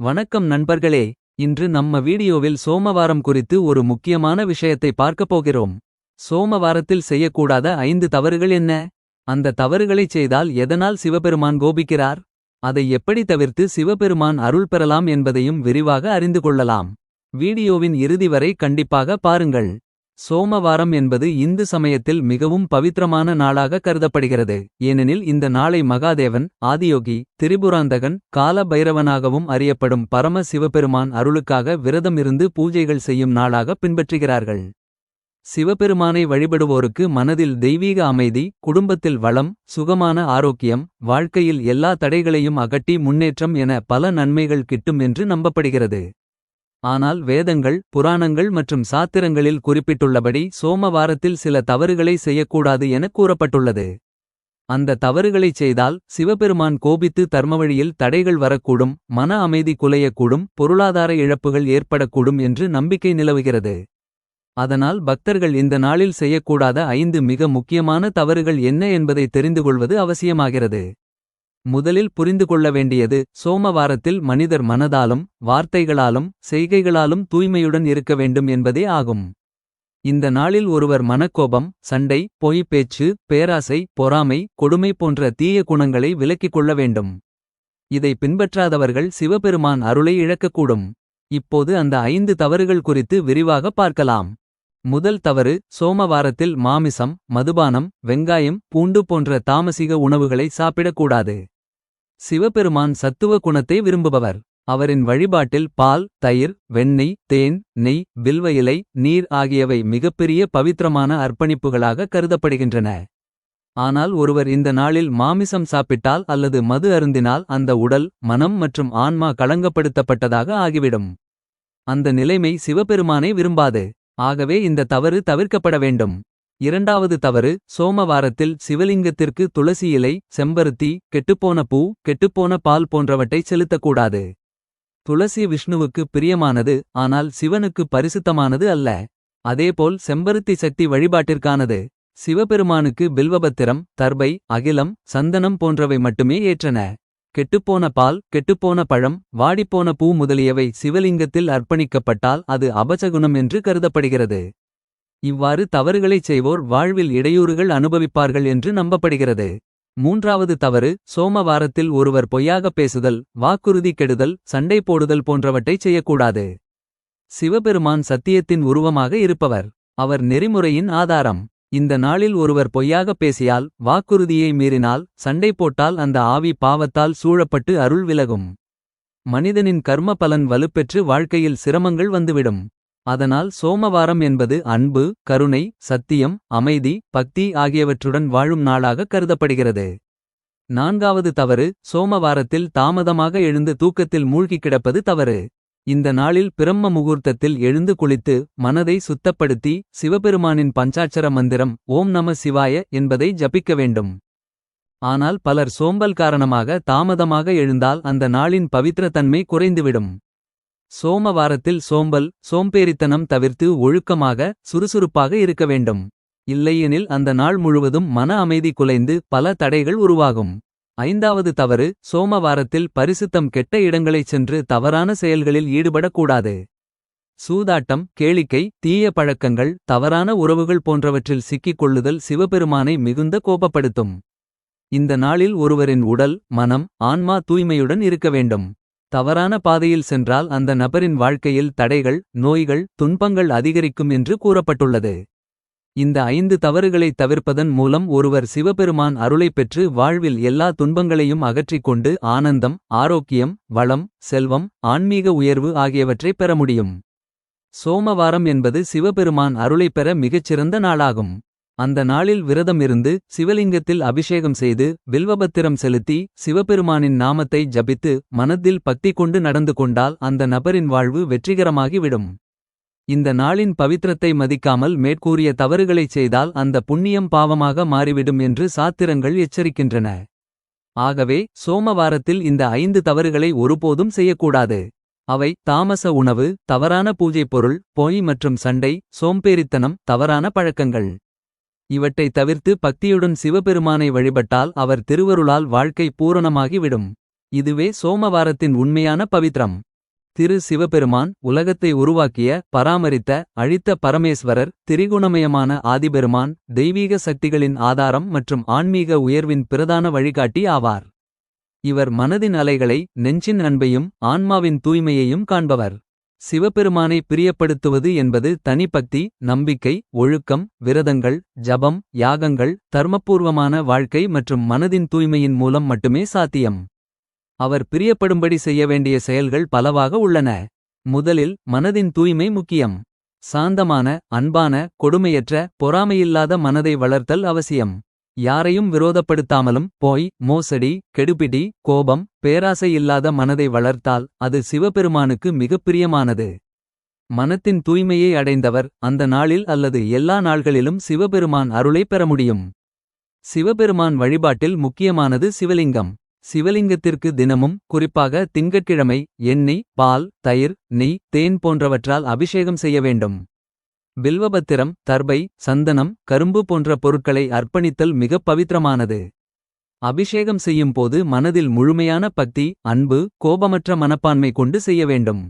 வணக்கம் நண்பர்களே இன்று நம்ம வீடியோவில் சோமவாரம் குறித்து ஒரு முக்கியமான விஷயத்தை பார்க்கப் போகிறோம். சோமவாரத்தில் செய்யக்கூடாத ஐந்து தவறுகள் என்ன? அந்த தவறுகளைச் செய்தால் எதனால் சிவபெருமான் கோபிக்கிறார்? அதை எப்படி தவிர்த்து சிவபெருமான் அருள் பெறலாம் என்பதையும் விரிவாக அறிந்து கொள்ளலாம். வீடியோவின் இறுதி வரை கண்டிப்பாக பாருங்கள். சோமவாரம் என்பது இந்து சமயத்தில் மிகவும் பவித்திரமான நாளாக கருதப்படுகிறது. ஏனெனில் இந்த நாளை மகாதேவன் ஆதியோகி திரிபுராந்தகன் கால பைரவனாகவும் அறியப்படும் பரம சிவபெருமான் அருளுக்காக விரதம் இருந்து பூஜைகள் செய்யும் நாளாக பின்பற்றுகிறார்கள். சிவபெருமானை வழிபடுவோருக்கு மனதில் தெய்வீக அமைதி குடும்பத்தில் வளம் சுகமான ஆரோக்கியம் வாழ்க்கையில் எல்லா தடைகளையும் அகட்டி முன்னேற்றம் என பல நன்மைகள் கிட்டும் என்று நம்பப்படுகிறது. ஆனால் வேதங்கள் புராணங்கள் மற்றும் சாத்திரங்களில் குறிப்பிட்டுள்ளபடி சோமவாரத்தில் சில தவறுகளை செய்யக்கூடாது என கூறப்பட்டுள்ளது. அந்த தவறுகளைச் செய்தால் சிவபெருமான் கோபித்து தர்மவழியில் தடைகள் வரக்கூடும் மன அமைதி குலையக்கூடும் பொருளாதார இழப்புகள் ஏற்படக்கூடும் என்று நம்பிக்கை நிலவுகிறது. அதனால் பக்தர்கள் இந்த நாளில் செய்யக்கூடாத ஐந்து மிக முக்கியமான தவறுகள் என்ன என்பதை தெரிந்துகொள்வது அவசியமாகிறது. முதலில் புரிந்து கொள்ள வேண்டியது சோமவாரத்தில் மனிதர் மனதாலும் வார்த்தைகளாலும் செய்கைகளாலும் தூய்மையுடன் இருக்க வேண்டும் என்பதே ஆகும். இந்த நாளில் ஒருவர் மனக்கோபம் சண்டை பொய்ப்பேச்சு பேராசை பொறாமை கொடுமை போன்ற தீய குணங்களை விலக்கிக் கொள்ள வேண்டும். இதை பின்பற்றாதவர்கள் சிவபெருமான் அருளை இழக்கக்கூடும். இப்போது அந்த ஐந்து தவறுகள் குறித்து விரிவாக பார்க்கலாம். முதல் தவறு சோமவாரத்தில் மாமிசம் மதுபானம் வெங்காயம் பூண்டு போன்ற தாமசிக உணவுகளை சாப்பிடக்கூடாது. சிவபெருமான் சத்துவ குணத்தை விரும்புபவர். அவரின் வழிபாட்டில் பால் தயிர் வெண்ணெய் தேன் நெய் வில்வ இலை நீர் ஆகியவை மிகப்பெரிய பவித்திரமான அர்ப்பணிப்புகளாக கருதப்படுகின்றன. ஆனால் ஒருவர் இந்த நாளில் மாமிசம் சாப்பிட்டால் அல்லது மது அருந்தினால் அந்த உடல் மனம் மற்றும் ஆன்மா களங்கப்படுத்தப்பட்டதாக ஆகிவிடும். அந்த நிலைமை சிவபெருமானை விரும்பாது. ஆகவே இந்த தவறு தவிர்க்கப்பட வேண்டும். இரண்டாவது தவறு சோமவாரத்தில் சிவலிங்கத்திற்கு துளசி இலை செம்பருத்தி கெட்டுப்போன பூ கெட்டுப்போன பால் போன்றவற்றை செலுத்தக்கூடாது. துளசி விஷ்ணுவுக்கு பிரியமானது ஆனால் சிவனுக்கு பரிசுத்தமானது அல்ல. அதேபோல் செம்பருத்தி சக்தி வழிபாட்டிற்கானது சிவபெருமானுக்கு பில்வபத்திரம் தர்பை அகிலம் சந்தனம் போன்றவை மட்டுமே ஏற்றன. கெட்டுப்போன பால் கெட்டுப்போன பழம் வாடிப்போன பூ முதலியவை சிவலிங்கத்தில் அர்ப்பணிக்கப்பட்டால் அது அபசகுணம் என்று கருதப்படுகிறது. இவ்வாறு தவறுகளைச் செய்வோர் வாழ்வில் இடையூறுகள் அனுபவிப்பார்கள் என்று நம்பப்படுகிறது. மூன்றாவது தவறு சோமவாரத்தில் ஒருவர் பொய்யாகப் பேசுதல் வாக்குறுதி கெடுதல் சண்டை போடுதல் போன்றவற்றைச் செய்யக்கூடாது. சிவபெருமான் சத்தியத்தின் உருவமாக இருப்பவர். அவர் நெறிமுறையின் ஆதாரம். இந்த நாளில் ஒருவர் பொய்யாகப் பேசியால் வாக்குறுதியை மீறினால் சண்டை போட்டால் அந்த ஆவி பாவத்தால் சூழப்பட்டு அருள் விலகும். மனிதனின் கர்ம பலன் வலுப்பெற்று வாழ்க்கையில் சிரமங்கள் வந்துவிடும். அதனால் சோமவாரம் என்பது அன்பு கருணை சத்தியம் அமைதி பக்தி ஆகியவற்றுடன் வாழும் நாளாக கருதப்படுகிறது. நான்காவது தவறு சோமவாரத்தில் தாமதமாக எழுந்து தூக்கத்தில் மூழ்கிக் கிடப்பது தவறு. இந்த நாளில் பிரம்ம முகூர்த்தத்தில் எழுந்து குளித்து மனதை சுத்தப்படுத்தி சிவபெருமானின் பஞ்சாட்சர மந்திரம் ஓம் நம சிவாய என்பதை ஜபிக்க வேண்டும். ஆனால் பலர் சோம்பல் காரணமாக தாமதமாக எழுந்தால் அந்த நாளின் பவித்திரத்தன்மை குறைந்துவிடும். சோமவாரத்தில் சோம்பல் சோம்பேறித்தனம் தவிர்த்து ஒழுக்கமாக சுறுசுறுப்பாக இருக்க வேண்டும். இல்லையெனில் அந்த நாள் முழுவதும் மன அமைதி குலைந்து பல தடைகள் உருவாகும். ஐந்தாவது தவறு சோமவாரத்தில் பரிசுத்தம் கெட்ட இடங்களைச் சென்று தவறான செயல்களில் ஈடுபடக்கூடாது. சூதாட்டம் கேளிக்கை தீய பழக்கங்கள் தவறான உறவுகள் போன்றவற்றில் சிக்கிக் கொள்ளுதல் சிவபெருமானை மிகுந்த கோபப்படுத்தும். இந்த நாளில் ஒருவரின் உடல் மனம் ஆன்மா தூய்மையுடன் இருக்க வேண்டும். தவறான பாதையில் சென்றால் அந்த நபரின் வாழ்க்கையில் தடைகள் நோய்கள் துன்பங்கள் அதிகரிக்கும் என்று கூறப்பட்டுள்ளது. இந்த ஐந்து தவறுகளைத் தவிர்ப்பதன் மூலம் ஒருவர் சிவபெருமான் அருளைப் பெற்று வாழ்வில் எல்லா துன்பங்களையும் அகற்றிக் கொண்டு ஆனந்தம் ஆரோக்கியம் வளம் செல்வம் ஆன்மீக உயர்வு ஆகியவற்றைப் பெற முடியும். சோமவாரம் என்பது சிவபெருமான் அருளைப் பெற மிகச்சிறந்த நாளாகும். அந்த நாளில் விரதம் இருந்து சிவலிங்கத்தில் அபிஷேகம் செய்து வில்வபத்திரம் செலுத்தி சிவபெருமானின் நாமத்தை ஜபித்து மனத்தில் பக்தி கொண்டு நடந்து கொண்டால் அந்த நபரின் வாழ்வு வெற்றிகரமாகிவிடும். இந்த நாளின் பவித்திரத்தை மதிக்காமல் மேற்கூறிய தவறுகளைச் செய்தால் அந்த புண்ணியம் பாவமாக மாறிவிடும் என்று சாத்திரங்கள் எச்சரிக்கின்றன. ஆகவே சோமவாரத்தில் இந்த ஐந்து தவறுகளை ஒருபோதும் செய்யக்கூடாது. அவை தாமச உணவு தவறான பூஜைப் பொருள் பொய் மற்றும் சண்டை சோம்பேறித்தனம் தவறான பழக்கங்கள். இவற்றை தவிர்த்து பக்தியுடன் சிவபெருமானை வழிபட்டால் அவர் திருவருளால் வாழ்க்கை பூரணமாகிவிடும். இதுவே சோமவாரத்தின் உண்மையான பவித்ரம் திரு சிவபெருமான் உலகத்தை உருவாக்கிய பராமரித்த அழித்த பரமேஸ்வரர் திரிகுணமயமான ஆதிபெருமான் தெய்வீக சக்திகளின் ஆதாரம் மற்றும் ஆன்மீக உயர்வின் பிரதான வழிகாட்டி ஆவார். இவர் மனதின் அலைகளை நெஞ்சின் அன்பையும் ஆன்மாவின் தூய்மையையும் காண்பவர். சிவபெருமானை பிரியப்படுத்துவது என்பது தனிப்பக்தி நம்பிக்கை ஒழுக்கம் விரதங்கள் ஜபம் யாகங்கள் தர்மபூர்வமான வாழ்க்கை மற்றும் மனதின் தூய்மையின் மூலம் மட்டுமே சாத்தியம். அவர் பிரியப்படும்படி செய்ய வேண்டிய செயல்கள் பலவாக உள்ளன. முதலில் மனதின் தூய்மை முக்கியம். சாந்தமான அன்பான கொடுமையற்ற பொறாமையில்லாத மனதை வளர்த்தல் அவசியம். யாரையும் விரோதப்படுத்தாமலும் போய் மோசடி கெடுபிடி கோபம் பேராசை இல்லாத மனதை வளர்த்தால் அது சிவபெருமானுக்கு மிகப் பிரியமானது. மனத்தின் தூய்மையை அடைந்தவர் அந்த நாளில் அல்லது எல்லா நாள்களிலும் சிவபெருமான் அருளை பெற முடியும். சிவபெருமான் வழிபாட்டில் முக்கியமானது சிவலிங்கம். சிவலிங்கத்திற்கு தினமும் குறிப்பாக திங்கட்கிழமை எண்ணெய் பால் தயிர் நெய் தேன் போன்றவற்றால் அபிஷேகம் செய்ய வேண்டும். பில்வபத்திரம் தர்பை சந்தனம் கரும்பு போன்ற பொருட்களை அர்ப்பணித்தல் மிகப் பவித்திரமானது. அபிஷேகம் செய்யும் போது மனதில் முழுமையான பக்தி அன்பு கோபமற்ற மனப்பான்மை கொண்டு செய்ய வேண்டும்.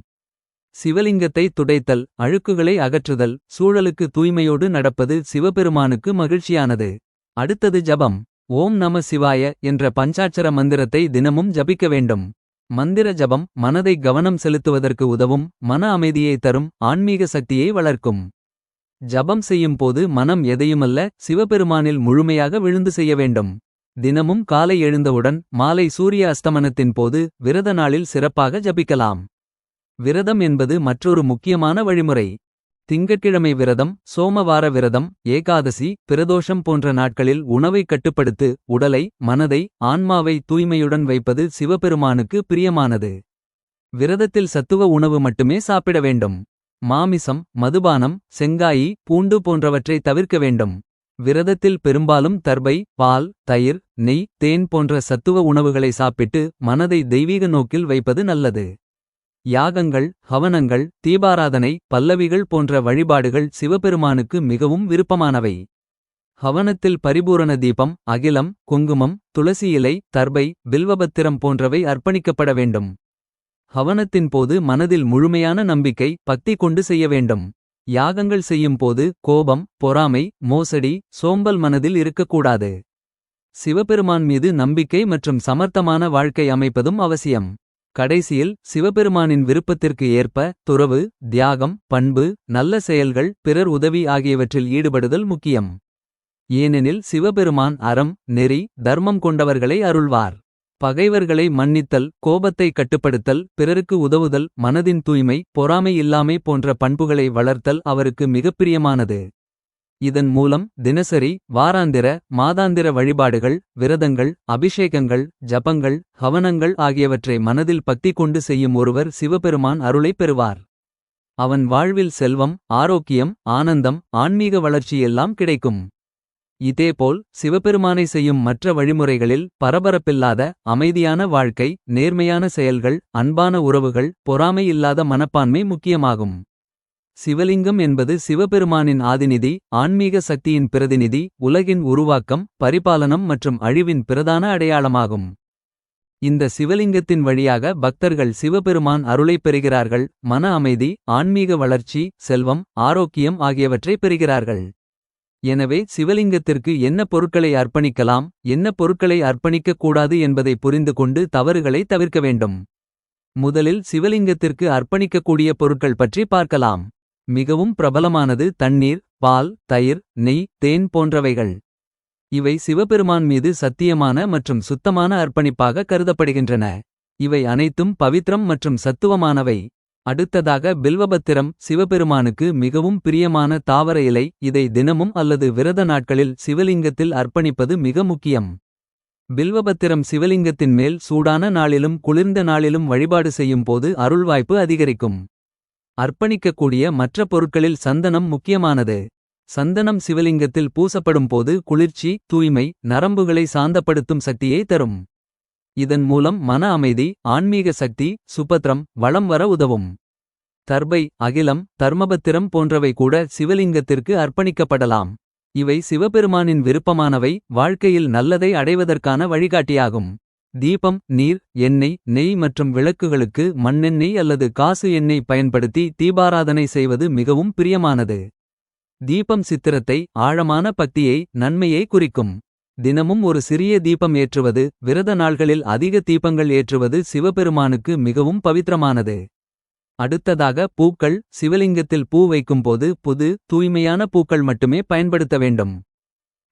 சிவலிங்கத்தை துடைத்தல் அழுக்குகளை அகற்றுதல் சூழலுக்கு தூய்மையோடு நடப்பது சிவபெருமானுக்கு மகிழ்ச்சியானது. அடுத்தது ஜபம். ஓம் நம சிவாய என்ற பஞ்சாட்சர மந்திரத்தை தினமும் ஜபிக்க வேண்டும். மந்திர ஜபம் மனதை கவனம் செலுத்துவதற்கு உதவும் மன அமைதியை தரும் ஆன்மீக சக்தியை வளர்க்கும். ஜபம் செய்யும் போது மனம் எதையுமல்ல சிவபெருமானில் முழுமையாக விழுந்து செய்ய வேண்டும். தினமும் காலை எழுந்தவுடன் மாலை சூரிய அஸ்தமனத்தின் போது விரத நாளில் சிறப்பாக ஜபிக்கலாம். விரதம் என்பது மற்றொரு முக்கியமான வழிமுறை. திங்கட்கிழமை விரதம் சோமவார விரதம் ஏகாதசி பிரதோஷம் போன்ற நாட்களில் உணவை கட்டுப்படுத்து உடலை மனதை ஆன்மாவை தூய்மையுடன் வைப்பது சிவபெருமானுக்கு பிரியமானது. விரதத்தில் சத்துவ உணவு மட்டுமே சாப்பிட வேண்டும். மாமிசம் மதுபானம் செங்காயி பூண்டு போன்றவற்றை தவிர்க்க வேண்டும். விரதத்தில் பெரும்பாலும் தர்பை பால் தயிர் நெய் தேன் போன்ற சத்துவ உணவுகளை சாப்பிட்டு மனதை தெய்வீக நோக்கில் வைப்பது நல்லது. யாகங்கள் ஹவனங்கள் தீபாராதனை பல்லவிகள் போன்ற வழிபாடுகள் சிவபெருமானுக்கு மிகவும் விருப்பமானவை. ஹவனத்தில் பரிபூரண தீபம் அகிலம் குங்குமம் துளசி இலை தர்பை பில்வபத்திரம் போன்றவை அர்ப்பணிக்கப்பட வேண்டும். ஹவனத்தின் போது மனதில் முழுமையான நம்பிக்கை பக்தி கொண்டு செய்ய வேண்டும். யாகங்கள் செய்யும் போது கோபம் பொறாமை மோசடி சோம்பல் மனதில் இருக்கக்கூடாது. சிவபெருமான் மீது நம்பிக்கை மற்றும் சமர்த்தமான வாழ்க்கை அமைப்பதும் அவசியம். கடைசியில் சிவபெருமானின் விருப்பத்திற்கு ஏற்ப துறவு தியாகம் பண்பு நல்ல செயல்கள் பிறர் உதவி ஆகியவற்றில் ஈடுபடுதல் முக்கியம். ஏனெனில் சிவபெருமான் அறம் நெறி தர்மம் கொண்டவர்களை அருள்வார். பகைவர்களை மன்னித்தல் கோபத்தை கட்டுப்படுத்தல் பிறருக்கு உதவுதல் மனதின் தூய்மை பொறாமை இல்லாமை போன்ற பண்புகளை வளர்த்தல் அவருக்கு மிகப் பிரியமானது. இதன் மூலம் தினசரி வாராந்திர மாதாந்திர வழிபாடுகள் விரதங்கள் அபிஷேகங்கள் ஜபங்கள் ஹவனங்கள் ஆகியவற்றை மனதில் பக்தி கொண்டு செய்யும் ஒருவர் சிவபெருமான் அருளைப் பெறுவார். அவன் வாழ்வில் செல்வம் ஆரோக்கியம் ஆனந்தம் ஆன்மீக வளர்ச்சி எல்லாம் கிடைக்கும். இதேபோல் சிவபெருமானை செய்யும் மற்ற வழிமுறைகளில் பரபரப்பில்லாத அமைதியான வாழ்க்கை நேர்மையான செயல்கள் அன்பான உறவுகள் பொறாமை இல்லாத மனப்பான்மை முக்கியமாகும். சிவலிங்கம் என்பது சிவபெருமானின் ஆதிநிதி ஆன்மீக சக்தியின் பிரதிநிதி உலகின் உருவாக்கம் பரிபாலனம் மற்றும் அழிவின் பிரதான அடையாளமாகும். இந்த சிவலிங்கத்தின் வழியாக பக்தர்கள் சிவபெருமான் அருளைப் பெறுகிறார்கள் மன அமைதி ஆன்மீக வளர்ச்சி செல்வம் ஆரோக்கியம் ஆகியவற்றை பெறுகிறார்கள். எனவே சிவலிங்கத்திற்கு என்ன பொருட்களை அர்ப்பணிக்கலாம் என்ன பொருட்களை அர்ப்பணிக்கக் கூடாது என்பதை புரிந்து கொண்டு தவறுகளை தவிர்க்க வேண்டும். முதலில் சிவலிங்கத்திற்கு அர்ப்பணிக்கக்கூடிய பொருட்கள் பற்றி பார்க்கலாம். மிகவும் பிரபலமானது தண்ணீர் பால் தயிர் நெய் தேன் போன்றவைகள். இவை சிவபெருமான் மீது சத்தியமான மற்றும் சுத்தமான அர்ப்பணிப்பாக கருதப்படுகின்றன. இவை அனைத்தும் பவித்ரம் மற்றும் சத்துவமானவை. அடுத்ததாக பில்வபத்திரம் சிவபெருமானுக்கு மிகவும் பிரியமான தாவர இலை இதை தினமும் அல்லது விரத நாட்களில் சிவலிங்கத்தில் அர்ப்பணிப்பது மிக முக்கியம். பில்வபத்திரம் சிவலிங்கத்தின் மேல் சூடான நாளிலும் குளிர்ந்த நாளிலும் வழிபாடு செய்யும் போது அருள்வாய்ப்பு அதிகரிக்கும். அர்ப்பணிக்கக்கூடிய மற்ற பொருட்களில் சந்தனம் முக்கியமானது. சந்தனம் சிவலிங்கத்தில் பூசப்படும் போது குளிர்ச்சி தூய்மை நரம்புகளை சாந்தப்படுத்தும் சக்தியை தரும். இதன் மூலம் மன அமைதி ஆன்மீக சக்தி சுபத்ரம் வளம் வர உதவும். தர்பை அகிலம் தர்மபத்திரம் போன்றவை கூட சிவலிங்கத்திற்கு அர்ப்பணிக்கப்படலாம். இவை சிவபெருமானின் விருப்பமானவை வாழ்க்கையில் நல்லதை அடைவதற்கான வழிகாட்டியாகும். தீபம் நீர் எண்ணெய் நெய் மற்றும் விளக்குகளுக்கு மண்ணெண்ணெய் அல்லது காசு எண்ணெய் பயன்படுத்தி தீபாராதனை செய்வது மிகவும் பிரியமானது. தீபம் சித்திரத்தை ஆழமான பக்தியை நன்மையை குறிக்கும். தினமும் ஒரு சிறிய தீபம் ஏற்றுவது விரத நாள்களில் அதிக தீபங்கள் ஏற்றுவது சிவபெருமானுக்கு மிகவும் பவித்திரமானது. அடுத்ததாக பூக்கள் சிவலிங்கத்தில் பூ வைக்கும்போது புது தூய்மையான பூக்கள் மட்டுமே பயன்படுத்த வேண்டும்.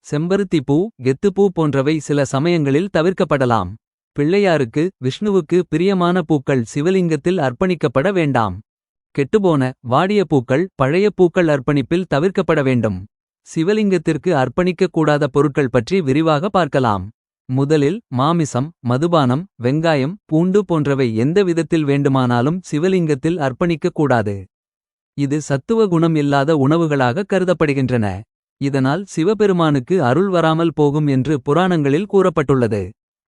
செம்பருத்தி பூ கெத்துப்பூ போன்றவை சில சமயங்களில் தவிர்க்கப்படலாம். பிள்ளையாருக்கு விஷ்ணுவுக்கு பிரியமான பூக்கள் சிவலிங்கத்தில் அர்ப்பணிக்கப்பட வேண்டாம். கெட்டுப்போன வாடிய பூக்கள் பழைய பூக்கள் அர்ப்பணிப்பில் தவிர்க்கப்பட வேண்டும். சிவலிங்கத்திற்கு அர்ப்பணிக்கக் கூடாத பொருட்கள் பற்றி விரிவாக பார்க்கலாம். முதலில் மாமிசம் மதுபானம் வெங்காயம் பூண்டு போன்றவை எந்த விதத்தில் வேண்டுமானாலும் சிவலிங்கத்தில் அர்ப்பணிக்கக்கூடாது இது சத்துவ குணம் இல்லாத உணவுகளாக கருதப்படுகின்றன. இதனால் சிவபெருமானுக்கு அருள் வராமல் போகும் என்று புராணங்களில் கூறப்பட்டுள்ளது.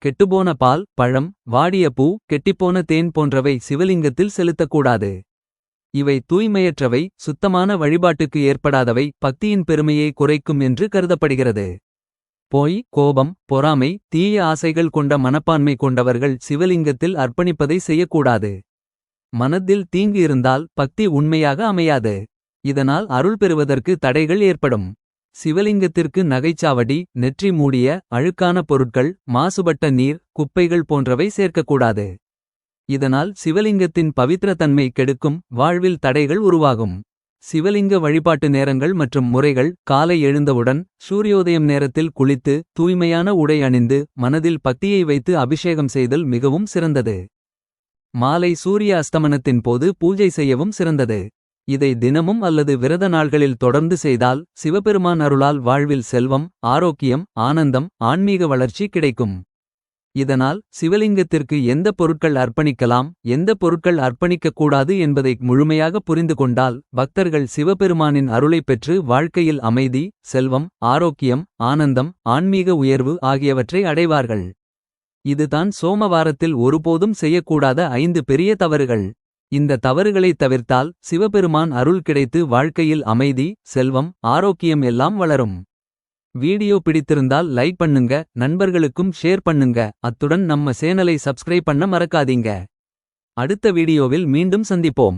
கெட்டுப்போன பால் பழம் வாடிய பூ கெட்டிப்போன தேன் போன்றவை சிவலிங்கத்தில் செலுத்தக்கூடாது. இவை தூய்மையற்றவை சுத்தமான வழிபாட்டுக்கு ஏற்படாதவை பக்தியின் பெருமையை குறைக்கும் என்று கருதப்படுகிறது. பொய் கோபம் பொறாமை தீய ஆசைகள் கொண்ட மனப்பான்மை கொண்டவர்கள் சிவலிங்கத்தில் அர்ப்பணிப்பதை செய்யக்கூடாது. மனத்தில் தீங்கு இருந்தால் பக்தி உண்மையாக அமையாது. இதனால் அருள் பெறுவதற்கு தடைகள் ஏற்படும். சிவலிங்கத்திற்கு நகைச்சாவடி நெற்றி மூடிய அழுக்கான பொருட்கள் மாசுபட்ட நீர் குப்பைகள் போன்றவை சேர்க்கக்கூடாது. இதனால் சிவலிங்கத்தின் பவித்திரத்தன்மை கெடுக்கும் வாழ்வில் தடைகள் உருவாகும். சிவலிங்க வழிபாட்டு நேரங்கள் மற்றும் முறைகள் காலை எழுந்தவுடன் சூரியோதயம் நேரத்தில் குளித்து தூய்மையான உடை அணிந்து மனதில் பக்தியை வைத்து அபிஷேகம் செய்தல் மிகவும் சிறந்தது. மாலை சூரிய அஸ்தமனத்தின் போது பூஜை செய்யவும் சிறந்தது. இதை தினமும் அல்லது விரத நாள்களில் தொடர்ந்து செய்தால் சிவபெருமான் அருளால் வாழ்வில் செல்வம் ஆரோக்கியம் ஆனந்தம் ஆன்மீக வளர்ச்சி கிடைக்கும். இதனால் சிவலிங்கத்திற்கு எந்த பொருட்கள் அர்ப்பணிக்கலாம் எந்த பொருட்கள் அர்ப்பணிக்கக்கூடாது என்பதை முழுமையாக புரிந்து கொண்டால் பக்தர்கள் சிவபெருமானின் அருளைப் பெற்று வாழ்க்கையில் அமைதி செல்வம் ஆரோக்கியம் ஆனந்தம் ஆன்மீக உயர்வு ஆகியவற்றை அடைவார்கள். இதுதான் சோமவாரத்தில் ஒருபோதும் செய்யக்கூடாத ஐந்து பெரிய தவறுகள். இந்த தவறுகளைத் தவிர்த்தால் சிவபெருமான் அருள் கிடைத்து வாழ்க்கையில் அமைதி செல்வம் ஆரோக்கியம் எல்லாம் வளரும். வீடியோ பிடித்திருந்தால் லைக் பண்ணுங்க நண்பர்களுக்கும் ஷேர் பண்ணுங்க அத்துடன் நம்ம சேனலை சப்ஸ்கிரைப் பண்ண மறக்காதீங்க. அடுத்த வீடியோவில் மீண்டும் சந்திப்போம்.